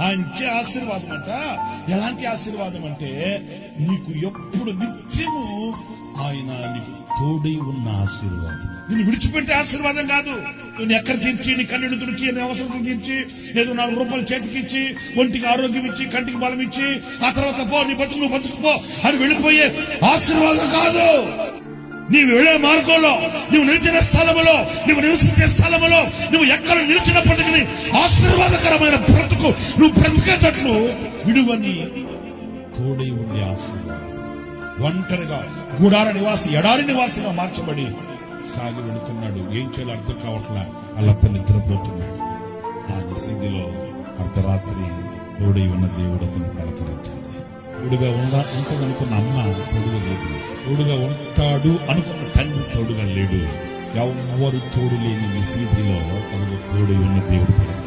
ఆయన ఇచ్చే ఆశీర్వాదం అంట. ఎలాంటి ఆశీర్వాదం అంటే నీకు ఎప్పుడు నిత్యము ఆయన నీకు తోడై ఉన్న ఆశీర్వాదం. నిన్ను విడిచిపెట్టే ఆశీర్వాదం కాదు. నేను ఎక్కడ తీర్చి నీ కన్నుడు తుడిచి నీ అవసరం తీర్చి ఏదో నాలుగు రూపాయలు చేతికి ఇచ్చి ఒంటికి ఆరోగ్యం ఇచ్చి కంటికి బలం ఇచ్చి ఆ తర్వాత పో నీ బతుకు నువ్వు బతుకుపో అని వెళ్ళిపోయే ఆశీర్వాదం కాదు. నీవు వెళ్ళే మార్గంలో నువ్వు నిలిచిన స్థలములో నువ్వు నివసించే స్థలములో నువ్వు ఎక్కడ నిలిచినప్పటికీ ఆశీర్వాదకరమైన బ్రతుకు నువ్వు బ్రతికేటట్లు విడువని తోడై ఉండే ఆశీర్వాదం. ఒంటరిగా గుడార నివాసి ఎడారి నివాసిగా మార్చబడి సాగి వెళుతున్నాడు. ఏం చేయాలో అర్థం కావట్లా? అల్లప్ప నిద్రపోతున్నాడు. ఆ నిశీదిలో అర్ధరాత్రి తోడై ఉన్న దేవుడు అతను పలకరించాడు తోడుగా ఉందా? ఉంటుందనుకున్న అమ్మ తోడుగా లేదు. తోడుగా ఉంటాడు అనుకున్న తండ్రి తోడుగా లేడు. ఎవ్వరు తోడు లేని నిశీదిలో అదుగు తోడై ఉన్న దేవుడు